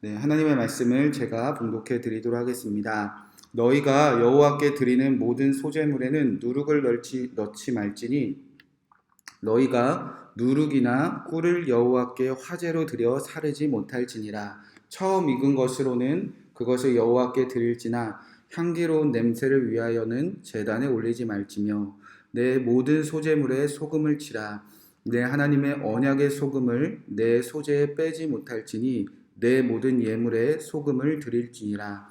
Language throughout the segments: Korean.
네, 하나님의 말씀을 제가 봉독해 드리도록 하겠습니다. 너희가 여호와께 드리는 모든 소재물에는 누룩을 넣지, 넣지 말지니 너희가 누룩이나 꿀을 여호와께 화제로 드려 사르지 못할지니라 처음 익은 것으로는 그것을 여호와께 드릴지나 향기로운 냄새를 위하여는 제단에 올리지 말지며 내 모든 소재물에 소금을 치라 내 하나님의 언약의 소금을 내 소재에 빼지 못할지니 내 모든 예물에 소금을 드릴지니라.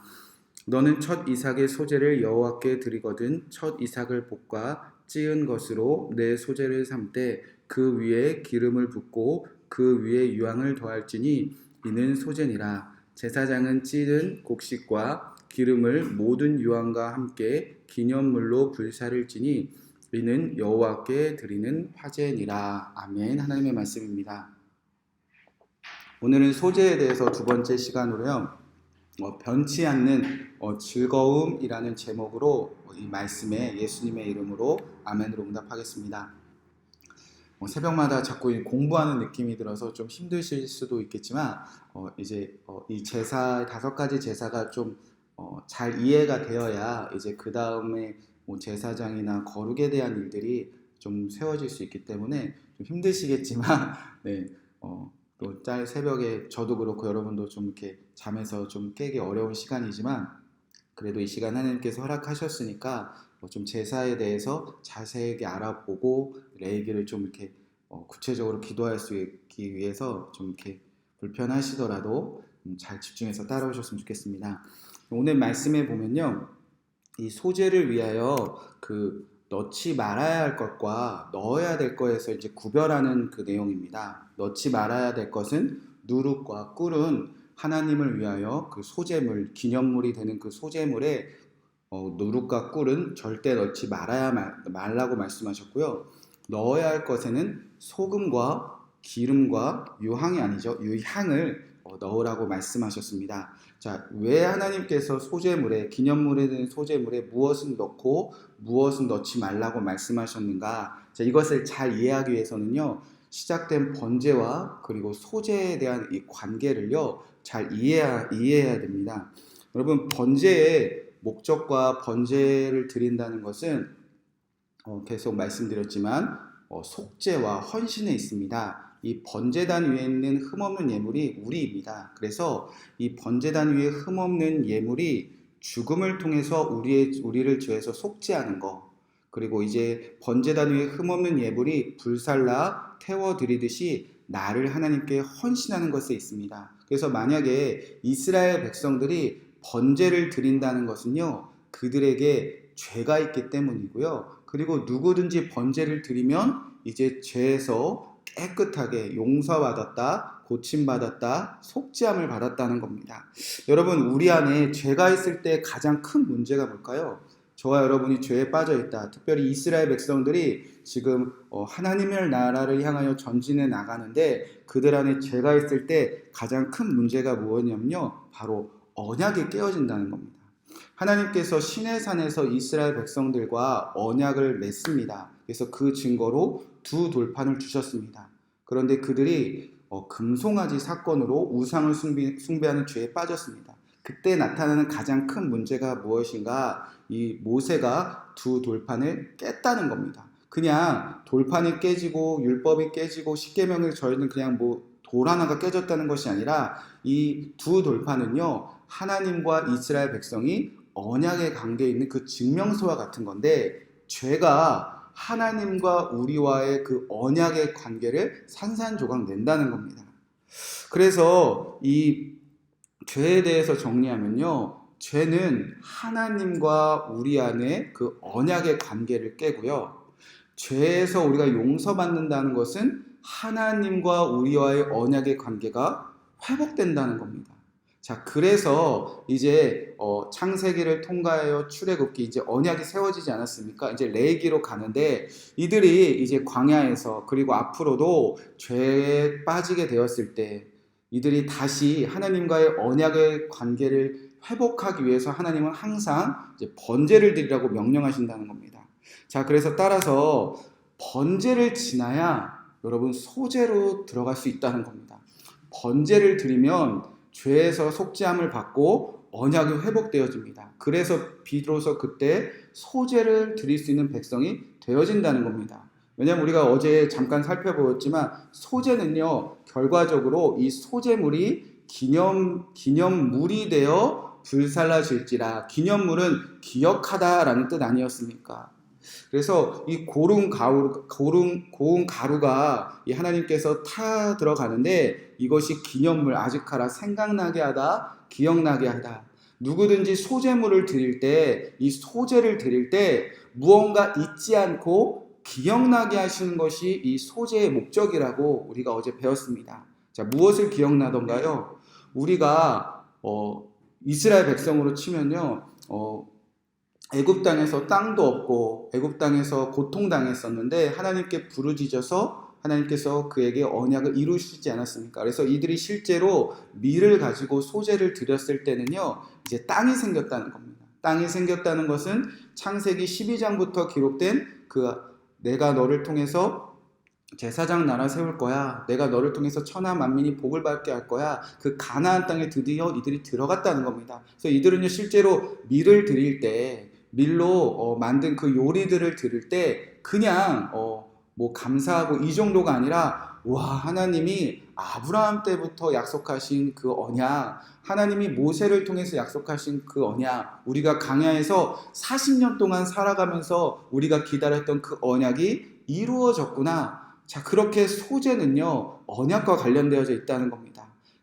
너는 첫 이삭의 소재를 여호와께 드리거든 첫 이삭을 볶아 찌은 것으로 내 소재를 삼되 그 위에 기름을 붓고 그 위에 유황을 더할지니 이는 소재니라. 제사장은 찌든 곡식과 기름을 모든 유황과 함께 기념물로 불사를 지니 이는 여호와께 드리는 화제니라. 아멘. 하나님의 말씀입니다. 오늘은 소재에 대해서 두 번째 시간으로요. 어, 변치 않는 어, 즐거움이라는 제목으로 이 말씀에 예수님의 이름으로 아멘으로 응답하겠습니다. 어, 새벽마다 자꾸 이 공부하는 느낌이 들어서 좀 힘드실 수도 있겠지만 어, 이제 어, 이 제사 다섯 가지 제사가 좀잘 이해가 되어야 이제 그 다음에 뭐 제사장이나 거룩에 대한 일들이 좀 세워질 수 있기 때문에 좀 힘드시겠지만 네, 어, 또 짤 새벽에 저도 그렇고 여러분도 좀 이렇게 잠에서 좀 깨기 어려운 시간이지만 그래도 이 시간 하나님께서 허락하셨으니까 뭐좀 제사에 대해서 자세하게 알아보고 레이기를 좀 이렇게 어 구체적으로 기도할 수 있기 위해서 좀 이렇게 불편하시더라도 잘 집중해서 따라오셨으면 좋겠습니다. 오늘 말씀에 보면요. 이 소재를 위하여 그 넣지 말아야 할 것과 넣어야 될 것에서 이제 구별하는 그 내용입니다. 넣지 말아야 될 것은 누룩과 꿀은 하나님을 위하여 그 소재물, 기념물이 되는 그 소재물에 어, 누룩과 꿀은 절대 넣지 말아야 말, 말라고 말씀하셨고요. 넣어야 할 것에는 소금과 기름과 유향이 아니죠. 유향을 어, 넣으라고 말씀하셨습니다. 자, 왜 하나님께서 소재물에 기념물에 든 소재물에 무엇은 넣고 무엇은 넣지 말라고 말씀하셨는가? 자, 이것을 잘 이해하기 위해서는요. 시작된 번제와 그리고 소재에 대한 이 관계를요. 잘 이해해야, 이해해야 됩니다. 여러분, 번제의 목적과 번제를 드린다는 것은 어, 계속 말씀드렸지만 어, 속죄와 헌신에 있습니다. 이 번제단 위에 있는 흠없는 예물이 우리입니다. 그래서 이 번제단 위에 흠없는 예물이 죽음을 통해서 우리의 우리를 죄에서 속죄하는 것. 그리고 이제 번제단 위에 흠없는 예물이 불살라 태워 드리듯이 나를 하나님께 헌신하는 것에 있습니다. 그래서 만약에 이스라엘 백성들이 번제를 드린다는 것은요. 그들에게 죄가 있기 때문이고요. 그리고 누구든지 번제를 드리면 이제 죄에서 깨끗하게 용서받았다, 고침받았다, 속죄함을 받았다는 겁니다. 여러분, 우리 안에 죄가 있을 때 가장 큰 문제가 뭘까요? 저와 여러분이 죄에 빠져 있다. 특별히 이스라엘 백성들이 지금 어, 하나님의 나라를 향하여 전진해 나가는데 그들 안에 죄가 있을 때 가장 큰 문제가 무엇이냐면요. 바로 언약이 깨어진다는 겁니다. 하나님께서 신의 산에서 이스라엘 백성들과 언약을 맺습니다. 그래서 그 증거로 두 돌판을 주셨습니다. 그런데 그들이 어, 금송아지 사건으로 우상을 숭배, 숭배 하는 죄에 빠졌습니다. 그때 나타나는 가장 큰 문제가 무엇인가? 이 모세가 두 돌판을 깼다는 겁니다. 그냥 돌판이 깨지고 율법이 깨지고 십계명을 저희는 그냥 뭐 돌 하나가 깨졌다는 것이 아니라 이 두 돌판은요 하나님과 이스라엘 백성이 언약의 관계에 있는 그 증명서와 같은 건데 죄가 하나님과 우리와의 그 언약의 관계를 산산조각 낸다는 겁니다. 그래서 이 죄에 대해서 정리하면요. 죄는 하나님과 우리 안에 그 언약의 관계를 깨고요. 죄에서 우리가 용서받는다는 것은 하나님과 우리와의 언약의 관계가 회복된다는 겁니다. 자, 그래서 이제 어, 창세기를 통과하여 출애굽기 이제 언약이 세워지지 않았습니까? 이제 레기로 가는데 이들이 이제 광야에서 그리고 앞으로도 죄에 빠지게 되었을 때 이들이 다시 하나님과의 언약의 관계를 회복하기 위해서 하나님은 항상 이제 번제를 드리라고 명령하신다는 겁니다. 자, 그래서 따라서 번제를 지나야 여러분 소제로 들어갈 수 있다는 겁니다. 번제를 드리면 죄에서 속죄함을 받고 언약이 회복되어집니다. 그래서 비로소 그때 소재를 드릴 수 있는 백성이 되어진다는 겁니다. 왜냐하면 우리가 어제 잠깐 살펴보았지만 소재는요 결과적으로 이 소재물이 기념 기념물이 되어 불살라질지라 기념물은 기억하다라는 뜻 아니었습니까? 그래서 이 고른 가루 고른 고운 가루가 이 하나님께서 타 들어가는데 이것이 기념물 아직하라 생각나게 하다 기억나게 하다 누구든지 소재물을 드릴 때 이 소재를 드릴 때 무언가 잊지 않고 기억나게 하시는 것이 이 소재의 목적이라고 우리가 어제 배웠습니다. 자, 무엇을 기억나던가요? 우리가 어, 이스라엘 백성으로 치면요. 어, 애굽 땅에서 땅도 없고 애굽 땅에서 고통 당했었는데 하나님께 부르짖어서 하나님께서 그에게 언약을 이루시지 않았습니까? 그래서 이들이 실제로 밀을 가지고 소재를 드렸을 때는요. 이제 땅이 생겼다는 겁니다. 땅이 생겼다는 것은 창세기 12장부터 기록된 그 내가 너를 통해서 제사장 나라 세울 거야. 내가 너를 통해서 천하 만민이 복을 받게 할 거야. 그 가나안 땅에 드디어 이들이 들어갔다는 겁니다. 그래서 이들은요 실제로 밀을 드릴 때 밀로 어, 만든 그 요리들을 드릴 때 그냥 어, 뭐 감사하고 이 정도가 아니라 와 하나님이 아브라함 때부터 약속하신 그 언약 하나님이 모세를 통해서 약속하신 그 언약 우리가 강야에서 40년 동안 살아가면서 우리가 기다렸던 그 언약이 이루어졌구나. 자 그렇게 소재는요 언약과 관련되어져 있다는 겁니다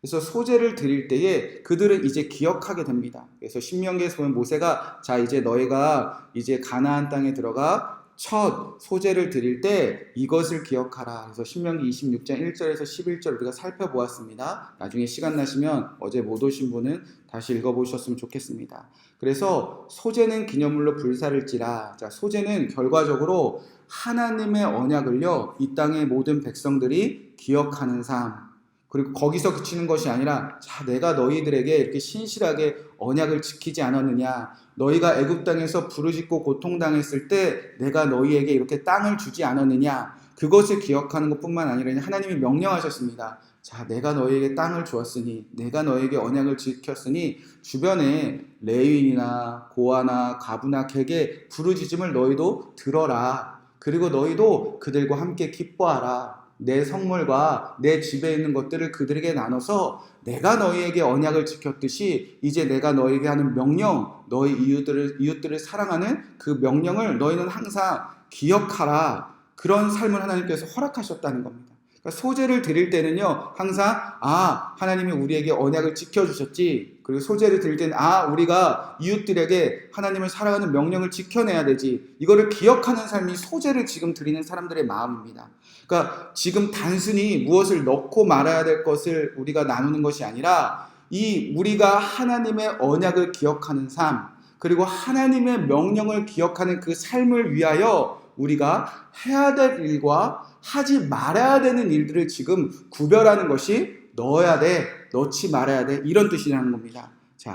그래서 소재를 드릴 때에 그들은 이제 기억하게 됩니다 그래서 신명기에서 보면 모세가 자 이제 너희가 이제 가나안 땅에 들어가 첫 소재를 드릴 때 이것을 기억하라. 그래서 신명기 26장 1절에서 11절 우리가 살펴보았습니다. 나중에 시간 나시면 어제 못 오신 분은 다시 읽어보셨으면 좋겠습니다. 그래서 소재는 기념물로 불사를지라. 자, 소재는 결과적으로 하나님의 언약을요, 이 땅의 모든 백성들이 기억하는 삶. 그리고 거기서 그치는 것이 아니라, 자, 내가 너희들에게 이렇게 신실하게 언약을 지키지 않았느냐. 너희가 애굽 땅에서 부르짖고 고통 당했을 때 내가 너희에게 이렇게 땅을 주지 않았느냐 그것을 기억하는 것뿐만 아니라 하나님이 명령하셨습니다. 자, 내가 너희에게 땅을 주었으니 내가 너희에게 언약을 지켰으니 주변에 레위인이나 고아나 가부나 객의 부르짖음을 너희도 들어라. 그리고 너희도 그들과 함께 기뻐하라. 내 성물과 내 집에 있는 것들을 그들에게 나눠서 내가 너희에게 언약을 지켰듯이 이제 내가 너희에게 하는 명령, 너희 이웃들을 이웃들을 사랑하는 그 명령을 너희는 항상 기억하라. 그런 삶을 하나님께서 허락하셨다는 겁니다. 그러니까 소재를 드릴 때는요, 항상, 아, 하나님이 우리에게 언약을 지켜주셨지. 그리고 소재를 드릴 때는, 아, 우리가 이웃들에게 하나님을 사랑하는 명령을 지켜내야 되지. 이거를 기억하는 삶이 소재를 지금 드리는 사람들의 마음입니다. 그러니까 지금 단순히 무엇을 넣고 말아야 될 것을 우리가 나누는 것이 아니라, 이 우리가 하나님의 언약을 기억하는 삶, 그리고 하나님의 명령을 기억하는 그 삶을 위하여 우리가 해야 될 일과 하지 말아야 되는 일들을 지금 구별하는 것이 넣어야 돼, 넣지 말아야 돼, 이런 뜻이라는 겁니다. 자,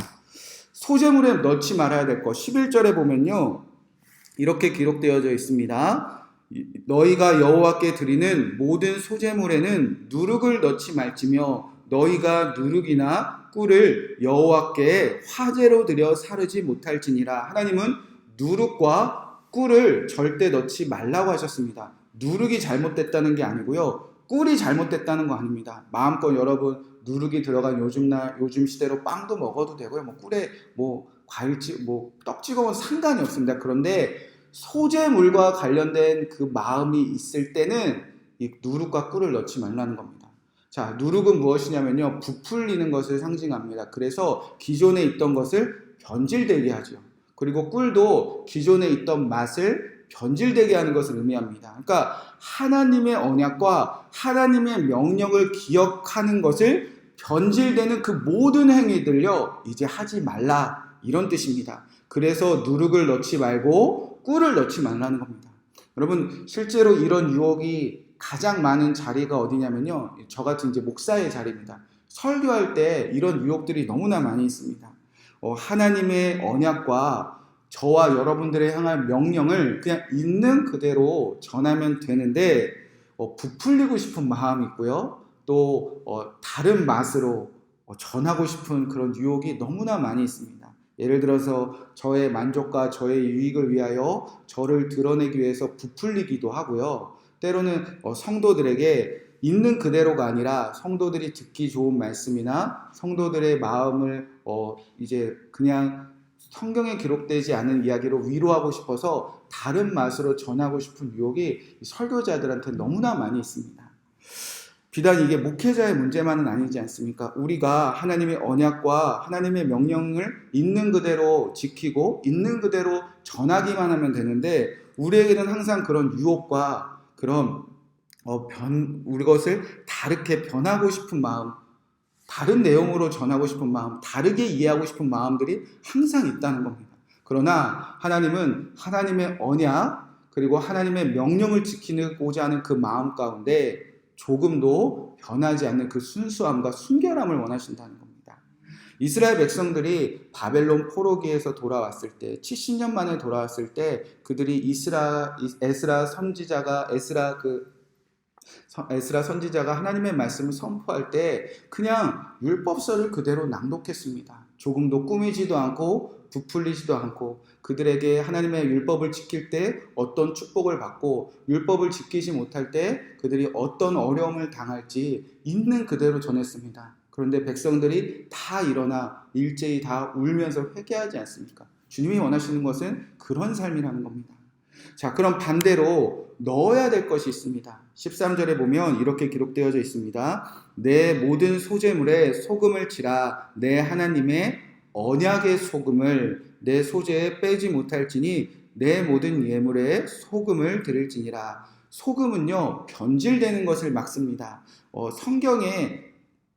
소재물에 넣지 말아야 될 것, 11절에 보면요. 이렇게 기록되어져 있습니다. 너희가 여호와께 드리는 모든 소재물에는 누룩을 넣지 말지며 너희가 누룩이나 꿀을 여호와께 화제로 드려 사르지 못할지니라. 하나님은 누룩과 꿀을 절대 넣지 말라고 하셨습니다. 누룩이 잘못됐다는 게 아니고요. 꿀이 잘못됐다는 거 아닙니다. 마음껏 여러분 누룩이 들어간 요즘 날 요즘 시대로 빵도 먹어도 되고요. 뭐 꿀에 뭐 뭐떡 찍어 먹어도 상관이 없습니다. 그런데 소재물과 관련된 그 마음이 있을 때는 이 누룩과 꿀을 넣지 말라는 겁니다. 자, 누룩은 무엇이냐면요. 부풀리는 것을 상징합니다. 그래서 기존에 있던 것을 변질되게 하죠. 그리고 꿀도 기존에 있던 맛을 변질되게 하는 것을 의미합니다. 그러니까 하나님의 언약과 하나님의 명령을 기억하는 것을 변질되는 그 모든 행위들요, 이제 하지 말라. 이런 뜻입니다. 그래서 누룩을 넣지 말고 꿀을 넣지 말라는 겁니다. 여러분, 실제로 이런 유혹이 가장 많은 자리가 어디냐면요. 저 같은 이제 목사의 자리입니다. 설교할 때 이런 유혹들이 너무나 많이 있습니다. 어, 하나님의 언약과 저와 여러분들의 향한 명령을 그냥 있는 그대로 전하면 되는데 어, 부풀리고 싶은 마음이 있고요. 또 어, 다른 맛으로 어, 전하고 싶은 그런 유혹이 너무나 많이 있습니다. 예를 들어서 저의 만족과 저의 유익을 위하여 저를 드러내기 위해서 부풀리기도 하고요. 때로는 어, 성도들에게 있는 그대로가 아니라 성도들이 듣기 좋은 말씀이나 성도들의 마음을 어, 이제 그냥 성경에 기록되지 않은 이야기로 위로하고 싶어서 다른 맛으로 전하고 싶은 유혹이 설교자들한테 너무나 많이 있습니다. 비단 이게 목회자의 문제만은 아니지 않습니까? 우리가 하나님의 언약과 하나님의 명령을 있는 그대로 지키고 있는 그대로 전하기만 하면 되는데 우리에게는 항상 그런 유혹과 그런 어, 변 우리 것을 다르게 변하고 싶은 마음, 다른 내용으로 전하고 싶은 마음, 다르게 이해하고 싶은 마음들이 항상 있다는 겁니다. 그러나 하나님은 하나님의 언약 그리고 하나님의 명령을 지키고자 하는 그 마음 가운데 조금도 변하지 않는 그 순수함과 순결함을 원하신다는 겁니다. 이스라엘 백성들이 바벨론 포로기에서 돌아왔을 때 70년 만에 돌아왔을 때 그들이 이스라 에스라 선지자가 에스라 그 에스라 선지자가 하나님의 말씀을 선포할 때 그냥 율법서를 그대로 낭독했습니다. 조금도 꾸미지도 않고 부풀리지도 않고 그들에게 하나님의 율법을 지킬 때 어떤 축복을 받고 율법을 지키지 못할 때 그들이 어떤 어려움을 당할지 있는 그대로 전했습니다. 그런데 백성들이 다 일어나 일제히 다 울면서 회개하지 않습니까? 주님이 원하시는 것은 그런 삶이라는 겁니다. 자, 그럼 반대로 넣어야 될 것이 있습니다. 13절에 보면 이렇게 기록되어져 있습니다. 내 모든 소재물에 소금을 치라 내 하나님의 언약의 소금을 내 소재에 빼지 못할지니 내 모든 예물에 소금을 드릴지니라. 소금은요 변질되는 것을 막습니다. 어, 성경에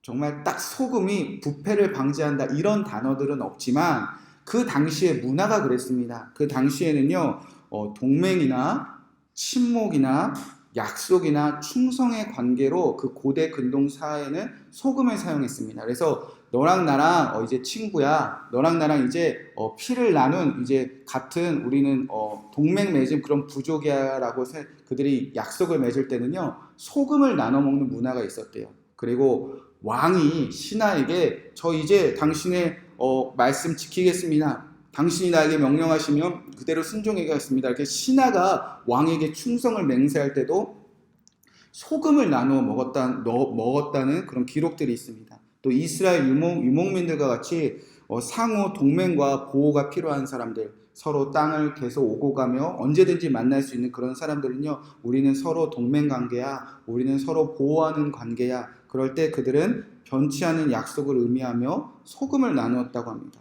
정말 딱 소금이 부패를 방지한다 이런 단어들은 없지만 그 당시의 문화가 그랬습니다. 그 당시에는요 어, 동맹이나 친목이나 약속이나 충성의 관계로 그 고대 근동 사회는 소금을 사용했습니다. 그래서 너랑 나랑 어 이제 친구야. 너랑 나랑 이제 어 피를 나눈 이제 같은 우리는 어 동맹 맺은 그런 부족이야라고 그들이 약속을 맺을 때는요 소금을 나눠 먹는 문화가 있었대요. 그리고 왕이 신하에게 저 이제 당신의 어 말씀 지키겠습니다. 당신이 나에게 명령하시면 그대로 순종하겠습니다. 이렇게 신하가 왕에게 충성을 맹세할 때도 소금을 나누어 먹었다, 먹었다는 그런 기록들이 있습니다. 또 이스라엘 유목, 유목민들과 같이 어, 상호 동맹과 보호가 필요한 사람들, 서로 땅을 계속 오고 가며 언제든지 만날 수 있는 그런 사람들은요, 우리는 서로 동맹 관계야, 우리는 서로 보호하는 관계야. 그럴 때 그들은 변치 않은 약속을 의미하며 소금을 나누었다고 합니다.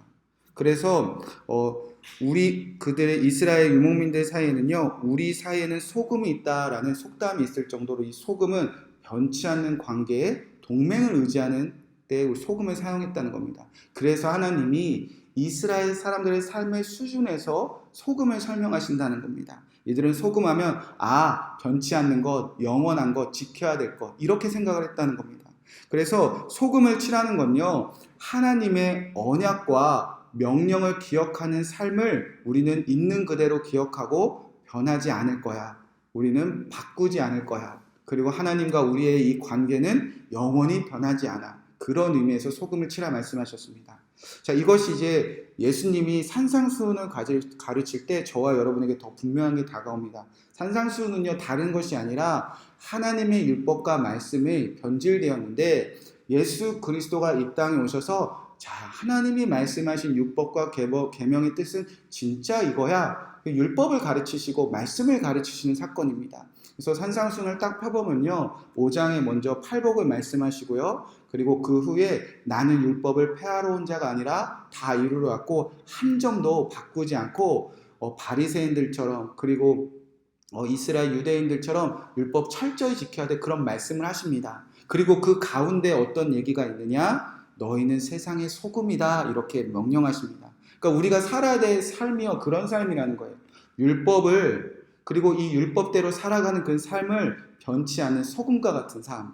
그래서 어, 우리 그들의 이스라엘 유목민들 사이에는요, 우리 사이에는 소금이 있다라는 속담이 있을 정도로 이 소금은 변치 않는 관계에 동맹을 의지하는 때 소금을 사용했다는 겁니다. 그래서 하나님이 이스라엘 사람들의 삶의 수준에서 소금을 설명하신다는 겁니다. 이들은 소금하면 아 변치 않는 것, 영원한 것, 지켜야 될 것 이렇게 생각을 했다는 겁니다. 그래서 소금을 칠하는 건요 하나님의 언약과 명령을 기억하는 삶을 우리는 있는 그대로 기억하고 변하지 않을 거야. 우리는 바꾸지 않을 거야. 그리고 하나님과 우리의 이 관계는 영원히 변하지 않아. 그런 의미에서 소금을 치라 말씀하셨습니다. 자, 이것이 이제 예수님이 산상수훈을 가르칠 때 저와 여러분에게 더 분명하게 다가옵니다. 산상수훈은요, 다른 것이 아니라 하나님의 율법과 말씀이 변질되었는데 예수 그리스도가 이 땅에 오셔서 자, 하나님이 말씀하신 율법과 계명의 뜻은 진짜 이거야. 그 율법을 가르치시고 말씀을 가르치시는 사건입니다. 그래서 산상순을 딱 펴보면요. 5장에 먼저 팔복을 말씀하시고요. 그리고 그 후에 나는 율법을 폐하러 온 자가 아니라 다 이루러 왔고 한 점도 바꾸지 않고 어, 바리새인들처럼 그리고 어, 이스라엘 유대인들처럼 율법 철저히 지켜야 돼 그런 말씀을 하십니다. 그리고 그 가운데 어떤 얘기가 있느냐? 너희는 세상의 소금이다 이렇게 명령하십니다. 그러니까 우리가 살아야 될 삶이요 그런 삶이라는 거예요. 율법을 그리고 이 율법대로 살아가는 그 삶을 변치 않는 소금과 같은 삶.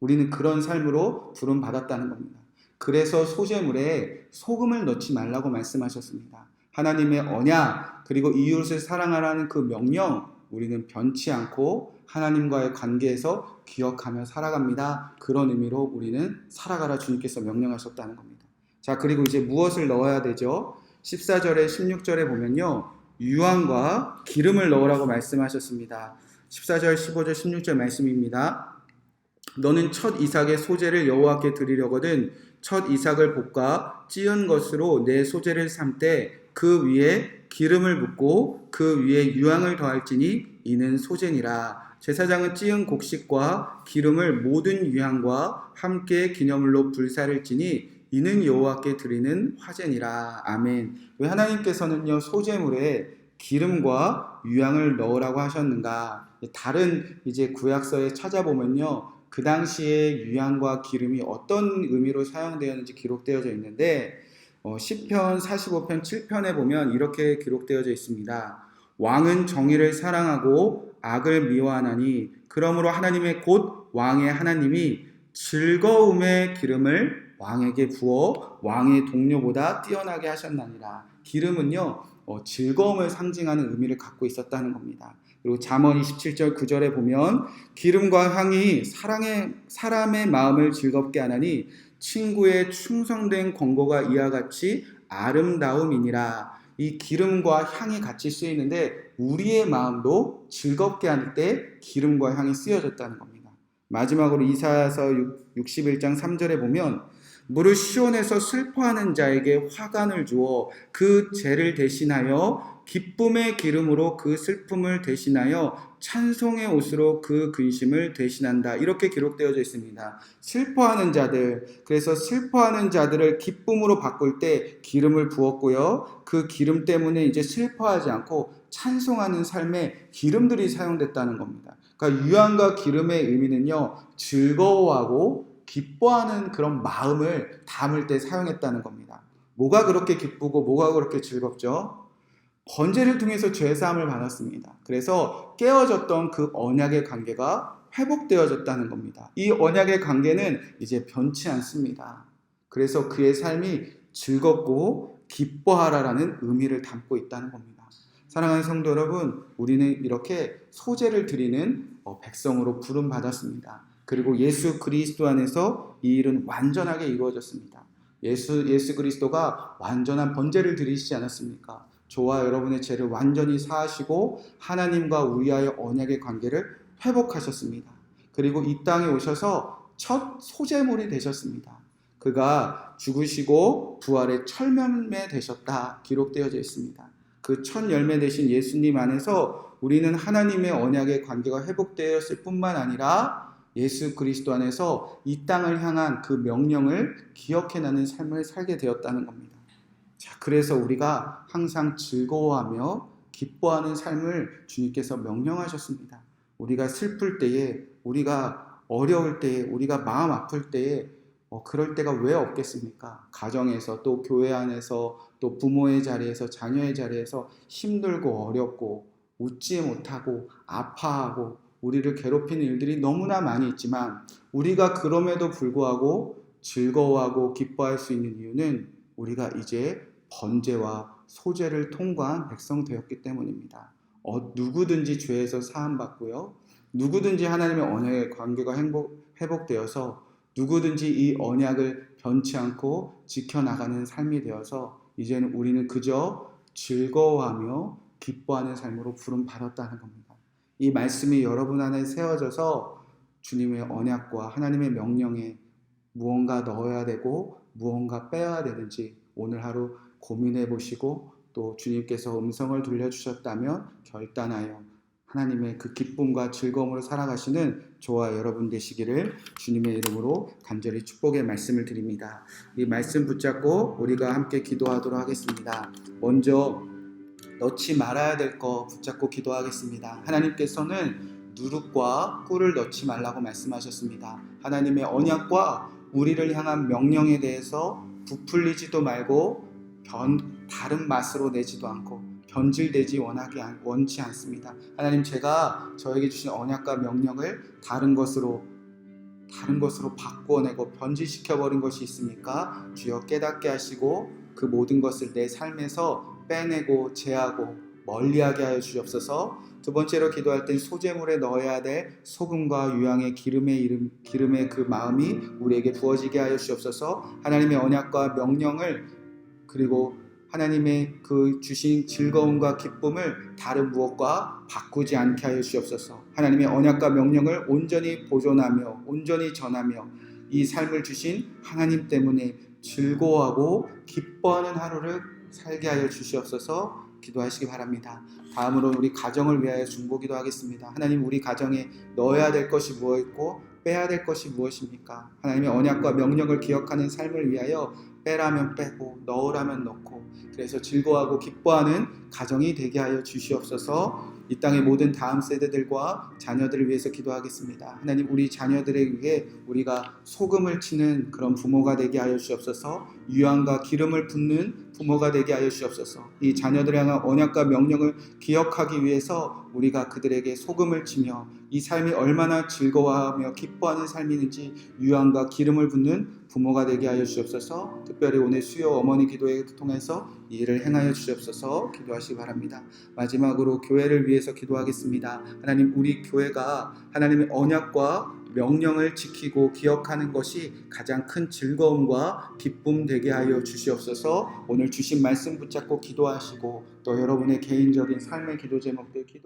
우리는 그런 삶으로 부름 받았다는 겁니다. 그래서 소재물에 소금을 넣지 말라고 말씀하셨습니다. 하나님의 언약 그리고 이웃을 사랑하라는 그 명령 우리는 변치 않고 하나님과의 관계에서 기억하며 살아갑니다. 그런 의미로 우리는 살아가라 주님께서 명령하셨다는 겁니다. 자, 그리고 이제 무엇을 넣어야 되죠? 14절에 16절에 보면요. 유황과 기름을 넣으라고 말씀하셨습니다. 14절, 15절, 16절 말씀입니다. 너는 첫 이삭의 소재를 여호와께 드리려거든 첫 이삭을 볶아 찌은 것으로 내 소재를 삼되 그 위에 기름을 붓고 그 위에 유황을 더할지니 이는 소재니라. 제사장은 찌은 곡식과 기름을 모든 유향과 함께 기념물로 불사를 지니 이는 여호와께 드리는 화제니라. 아멘. 왜 하나님께서는요 소재물에 기름과 유향을 넣으라고 하셨는가? 다른 이제 구약서에 찾아보면요 그 당시에 유향과 기름이 어떤 의미로 사용되었는지 기록되어져 있는데 어, 10편, 45편, 7편에 보면 이렇게 기록되어져 있습니다. 왕은 정의를 사랑하고 악을 미워하나니 그러므로 하나님의 곧 왕의 하나님이 즐거움의 기름을 왕에게 부어 왕의 동료보다 뛰어나게 하셨나니라. 기름은요 어, 즐거움을 상징하는 의미를 갖고 있었다는 겁니다. 그리고 잠언 27절 9절에 보면 기름과 향이 사랑의 사람의 마음을 즐겁게 하나니 친구의 충성된 권고가 이와 같이 아름다움이니라. 이 기름과 향이 같이 쓰이는데 우리의 마음도 즐겁게 할 때 기름과 향이 쓰여졌다는 겁니다. 마지막으로 이사야서 61장 3절에 보면 무릇 시온에서 슬퍼하는 자에게 화관을 주어 그 죄를 대신하여 기쁨의 기름으로 그 슬픔을 대신하여 찬송의 옷으로 그 근심을 대신한다. 이렇게 기록되어져 있습니다. 슬퍼하는 자들, 그래서 슬퍼하는 자들을 기쁨으로 바꿀 때 기름을 부었고요. 그 기름 때문에 이제 슬퍼하지 않고 찬송하는 삶에 기름들이 사용됐다는 겁니다. 그러니까 유황과 기름의 의미는요, 즐거워하고 기뻐하는 그런 마음을 담을 때 사용했다는 겁니다. 뭐가 그렇게 기쁘고 뭐가 그렇게 즐겁죠? 번제를 통해서 죄 사함을 받았습니다. 그래서 깨어졌던 그 언약의 관계가 회복되어졌다는 겁니다. 이 언약의 관계는 이제 변치 않습니다. 그래서 그의 삶이 즐겁고 기뻐하라라는 의미를 담고 있다는 겁니다. 사랑하는 성도 여러분, 우리는 이렇게 소재를 드리는 어, 백성으로 부름 받았습니다. 그리고 예수 그리스도 안에서 이 일은 완전하게 이루어졌습니다. 예수 예수 그리스도가 완전한 번제를 드리시지 않았습니까? 저와 여러분의 죄를 완전히 사하시고 하나님과 우리와의 언약의 관계를 회복하셨습니다. 그리고 이 땅에 오셔서 첫 소재물이 되셨습니다. 그가 죽으시고 부활의 철면매 되셨다 기록되어져 있습니다. 그 첫 열매 되신 예수님 안에서 우리는 하나님의 언약의 관계가 회복되었을 뿐만 아니라 예수 그리스도 안에서 이 땅을 향한 그 명령을 기억해나는 삶을 살게 되었다는 겁니다. 자, 그래서 우리가 항상 즐거워하며 기뻐하는 삶을 주님께서 명령하셨습니다. 우리가 슬플 때에, 우리가 어려울 때에, 우리가 마음 아플 때에, 어, 그럴 때가 왜 없겠습니까? 가정에서 또 교회 안에서 또 부모의 자리에서 자녀의 자리에서 힘들고 어렵고 웃지 못하고 아파하고 우리를 괴롭히는 일들이 너무나 많이 있지만 우리가 그럼에도 불구하고 즐거워하고 기뻐할 수 있는 이유는 우리가 이제 번제와 소제를 통과한 백성 되었기 때문입니다. 어, 누구든지 죄에서 사함받고요. 누구든지 하나님의 언약의 관계가 행복, 회복되어서 누구든지 이 언약을 변치 않고 지켜나가는 삶이 되어서 이제는 우리는 그저 즐거워하며 기뻐하는 삶으로 부름 받았다는 겁니다. 이 말씀이 여러분 안에 세워져서 주님의 언약과 하나님의 명령에 무언가 넣어야 되고 무언가 빼야 되는지 오늘 하루 고민해 보시고 또 주님께서 음성을 들려주셨다면 결단하여 하나님의 그 기쁨과 즐거움으로 살아가시는 저와 여러분 되시기를 주님의 이름으로 간절히 축복의 말씀을 드립니다. 이 말씀 붙잡고 우리가 함께 기도하도록 하겠습니다. 먼저 넣지 말아야 될 거 붙잡고 기도하겠습니다. 하나님께서는 누룩과 꿀을 넣지 말라고 말씀하셨습니다. 하나님의 언약과 우리를 향한 명령에 대해서 부풀리지도 말고 변, 다른 맛으로 내지도 않고 변질되지 원하게 원치 않습니다. 하나님 제가 저에게 주신 언약과 명령을 다른 것으로 다른 것으로 바꿔내고 변질시켜 버린 것이 있습니까? 주여 깨닫게 하시고 그 모든 것을 내 삶에서 빼내고 제하고 멀리하게 하여 주옵소서. 두 번째로 기도할 땐 소재물에 넣어야 될 소금과 유향의 기름의 이름 기름의 그 마음이 우리에게 부어지게 하여 주옵소서. 하나님의 언약과 명령을 그리고 하나님의 그 주신 즐거움과 기쁨을 다른 무엇과 바꾸지 않게 하여 주옵소서. 하나님의 언약과 명령을 온전히 보존하며 온전히 전하며 이 삶을 주신 하나님 때문에 즐거워하고 기뻐하는 하루를 살게 하여 주시옵소서. 기도하시기 바랍니다. 다음으로 우리 가정을 위하여 중보기도 하겠습니다. 하나님 우리 가정에 넣어야 될 것이 무엇이고 빼야 될 것이 무엇입니까? 하나님의 언약과 명령을 기억하는 삶을 위하여 빼라면 빼고 넣으라면 넣고 그래서 즐거워하고 기뻐하는 가정이 되게 하여 주시옵소서. 이 땅의 모든 다음 세대들과 자녀들을 위해서 기도하겠습니다. 하나님 우리 자녀들에 게 우리가 소금을 치는 그런 부모가 되게 하여 주옵소서. 유황과 기름을 붓는 부모가 되게 하여 주옵소서. 이 자녀들을 향한 언약과 명령을 기억하기 위해서 우리가 그들에게 소금을 치며 이 삶이 얼마나 즐거워하며 기뻐하는 삶이는지 유황과 기름을 붓는 부모가 되게 하여 주옵소서. 특별히 오늘 수요 어머니 기도에 통해서 이 일을 행하여 주옵소서. 기도하시기 바랍니다. 마지막으로 교회를 위해서 기도하겠습니다. 하나님 우리 교회가 하나님의 언약과 명령을 지키고 기억하는 것이 가장 큰 즐거움과 기쁨 되게 하여 주시옵소서. 오늘 주신 말씀 붙잡고 기도하시고 또 여러분의 개인적인 삶의 기도 제목들 기도